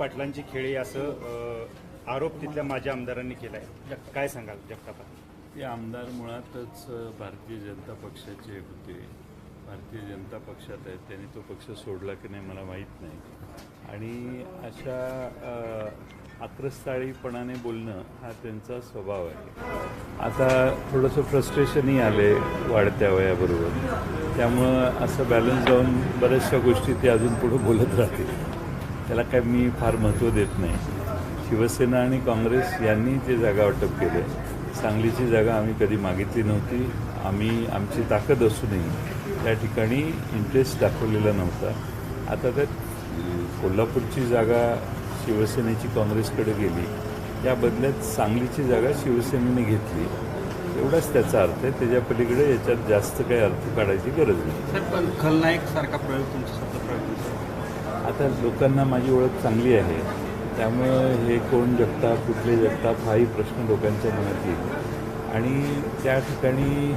पाटलांची खेळी असं आरोप तिथल्या माझ्या आमदारांनी केला आहे काय सांगाल जगतापा ते आमदार मुळातच भारतीय जनता पक्षाचे होते. भारतीय जनता पक्षात आहेत त्यांनी तो पक्ष सोडला की नाही मला माहीत नाही. आणि अशा आक्रस्ताळीपणाने बोलणं हा त्यांचा स्वभाव आहे. आता थोडंसं फ्रस्ट्रेशनही आले वाढत्या वयाबरोबर. त्यामुळं असं बॅलन्स जाऊन बऱ्याचशा गोष्टी ते अजून पुढं बोलत राहतील. त्याला काय मी फार महत्त्व देत नाही. शिवसेना आणि काँग्रेस यांनी ते जागा वाटप केले सांगलीची जागा आम्ही कधी मागितली नव्हती. आम्ही आमची ताकद असूनही त्या ठिकाणी इंटरेस्ट दाखवलेला नव्हता. आता त्यात कोल्हापूरची जागा शिवसेनेची काँग्रेसकडे गेली. या बदल्यात सांगलीची जागा शिवसेनेने घेतली. एवढाच त्याचा अर्थ आहे. त्याच्या पलीकडे याच्यात जास्त काही अर्थ काढायची गरज नाही. पण खलनायक सारखा प्रयोग तुमचा शब्द प्रयोग आता लोकांना माझी ओळख चांगली आहे. त्यामुळं हे कोण जगताप कुठले जगताप हाही प्रश्न लोकांच्या मनात येईल. आणि त्या ठिकाणी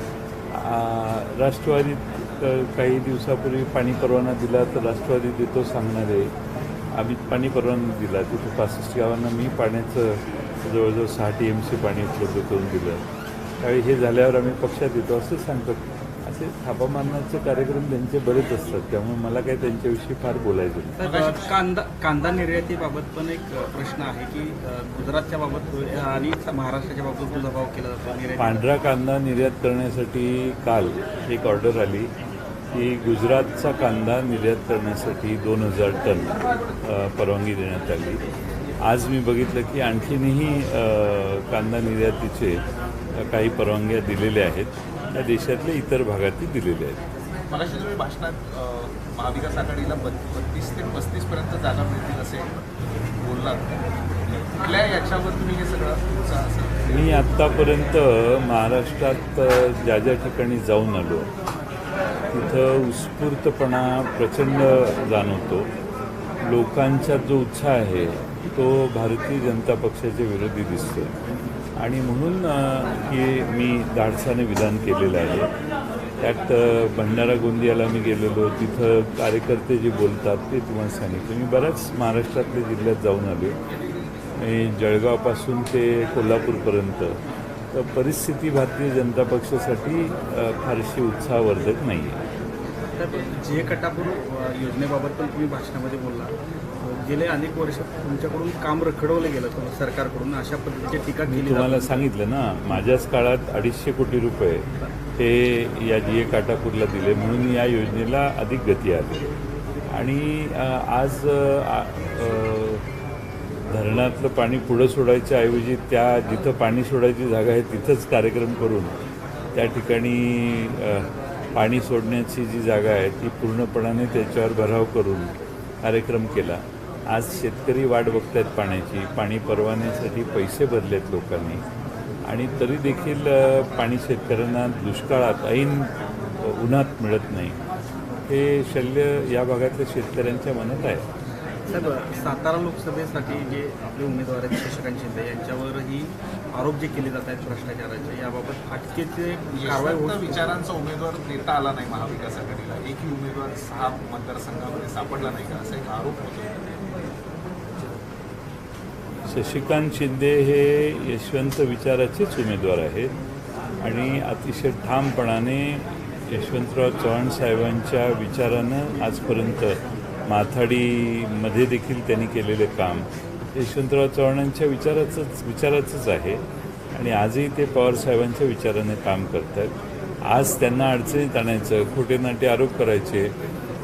राष्ट्रवादीत काही दिवसापूर्वी पाणी परवाना दिला तर राष्ट्रवादी देतो सांगणारे आम्ही पाणी परवाना दिला. तिथे पासष्ट गावांना मी पाण्याचं जवळजवळ सहा टी एम सी पाणी उपलब्ध करून दिलं. त्यावेळी हे झाल्यावर आम्ही पक्षात येतो असं सांगतो असे थापा मारण्याचे कार्यक्रम त्यांचे बरेच असतात त्यामुळे मला काही त्यांच्याविषयी फार बोलायचं नाही. कांदा कांदा निर्यातीबाबत पण एक प्रश्न आहे की अ, गुजरातच्या बाबत आणि महाराष्ट्राच्या बाबत दुजाभाव केला जातो निर्याती पांढरा कांदा निर्यात करण्यासाठी काल एक ऑर्डर आली की गुजरातचा कांदा निर्यात करण्यासाठी दोन हजार टन अ, परवानगी देण्यात आली. आज मी बघितलं की आणखीनही अ, कांदा निर्यातीचे अ, काही परवानग्या दिलेल्या आहेत. त्या देशातल्या इतर भागातही दिलेल्या आहेत. मगाशी तुम्ही भाषणात महाविकास आघाडीला बत्तीस ते पस्तीस पर्यंत जागा मिळतील असे बोललात. कुठल्या याच्यावर तुम्ही हे सगळं तुमचं असं मी आत्तापर्यंत महाराष्ट्रात ज्या ज्या ठिकाणी जाऊन आलो तिथं उत्स्फूर्तपणा प्रचंड जाणवतो. लोकांचा जो उत्साह आहे तो भारतीय जनता पक्षाच्या विरोधी दिसतो आणि म्हणून हे मी धाडसाने विधान केलेलं आहे. त्यात भंडारा गोंदियाला मी गेलेलो. तिथं कार्यकर्ते जे बोलतात ते तुम्हाला सांगितलं. मी बऱ्याच महाराष्ट्रातल्या जिल्ह्यात जाऊन आलो. आणि जळगावपासून ते कोल्हापूरपर्यंत. तर परिस्थिती भारतीय जनता पक्षासाठी फारशी उत्साहवर्धक नाही आहे जे कटापूर योजनेबाबत पण तुम्ही भाषणामध्ये बोलला. गेले अनेक वर्ष तुमच्याकडून काम रखडवलं गेलं सरकारकडून अशा पद्धतीची टीका केली तुम्हाला. सांगितलं ना माझ्याच काळात अडीचशे कोटी रुपये हे या जी ए काटापूरला दिले म्हणून या योजनेला अधिक गती आली आणि आज धरणातलं पाणी पुढं सोडायच्या ऐवजी त्या जिथं पाणी सोडायची जागा आहे तिथंच कार्यक्रम करून त्या ठिकाणी पाणी सोडण्याची जी जागा आहे ती पूर्णपणाने त्याच्यावर भराव करून कार्यक्रम केला आज शेतकरी वाट बघतायत पाण्याची. पाणी परवान्यासाठी पैसे भरलेत लोकांनी. आणि तरी देखील पाणी शेतकऱ्यांना दुष्काळात ऐन उन्हात मिळत नाही. हे शल्य या भागातल्या शेतकऱ्यांच्या मनात आहे. साहेब सातारा लोकसभेसाठी जे आपले उमेदवार आहेत शशिकांत शिंदे यांच्यावरही आरोप जे केले जात आहेत भ्रष्टाचाराचे याबाबत अटकेचे कारवाई यशवंत विचारांचा उमेदवार देता आला नाही महाविकास आघाडीला. एकही उमेदवार सहा मतदारसंघामध्ये सापडला नाही का? असा एक आरोप होतो शशिकांत शिंदे हे यशवंत विचाराचेच उमेदवार आहेत. आणि अतिशय ठामपणाने यशवंतराव चव्हाण साहेबांच्या विचारानं आजपर्यंत माथाडीमध्ये देखील त्यांनी केलेले काम. यशवंतराव चव्हाणांच्या विचाराचंच विचाराचंच आहे. आणि आजही ते पवार साहेबांच्या विचाराने काम करतात. आज त्यांना अडचणीत आणायचं खोटे नाटे आरोप करायचे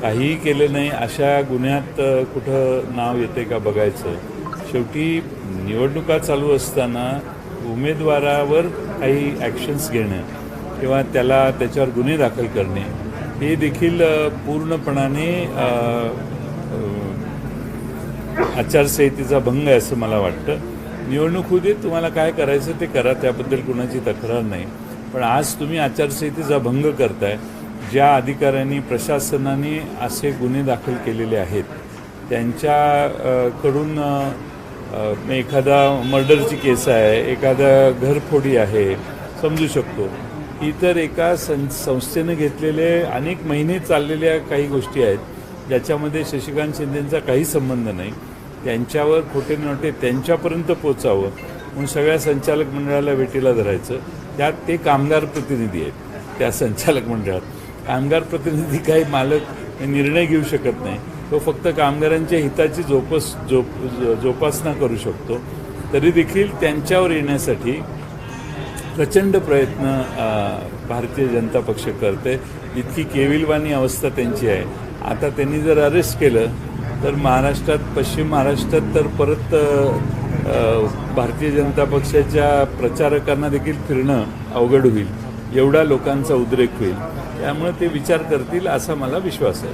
काहीही केले नाही अशा गुन्ह्यात कुठं नाव येते का बघायचं? शेवटी निवडणुका चालू असताना उमेदवारावर काही ॲक्शन्स घेणं किंवा त्याला त्याच्यावर गुन्हे दाखल करणे हे देखील पूर्णपणाने आचारसंहितेचा भंग आहे असं मला वाटतं. निवडणूक होऊ दे तुम्हाला काय करायचं ते करा त्याबद्दल कुणाची तक्रार नाही. पण आज तुम्ही आचारसंहितेचा भंग करताय ज्या अधिकाऱ्यांनी प्रशासनाने असे गुन्हे दाखल केलेले आहेत त्यांच्याकडून एखादा मर्डरची केस आहे एखादा घरफोडी आहे समजू शकतो. इतर एका सं संस्थेनं घेतलेले अनेक महिने चाललेल्या काही गोष्टी आहेत ज्याच्यामध्ये शशिकांत शिंदेंचा काही संबंध नाही. त्यांच्यावर खोटे नोटे त्यांच्यापर्यंत पोचावं म्हणून सगळ्या संचालक मंडळाला भेटीला धरायचं. त्यात ते कामगार प्रतिनिधी आहेत त्या संचालक मंडळात. कामगार प्रतिनिधी काही मालक निर्णय घेऊ शकत नाही. तो फक्त कामगारांच्या हिताची जोपस जोप जोपासना करू शकतो. तरी देखील त्यांच्यावर येण्यासाठी प्रचंड प्रयत्न भारतीय जनता पक्ष करते इतकी केविलवाणी अवस्था त्यांची आहे. आता त्यांनी जर अरेस्ट केलं तर महाराष्ट्रात पश्चिम महाराष्ट्रात तर परत भारतीय जनता पक्षाच्या प्रचारकांना देखील फिरणं अवघड होईल. एवढा लोकांचा उद्रेक होईल. त्यामुळे ते विचार करतील असा मला विश्वास आहे.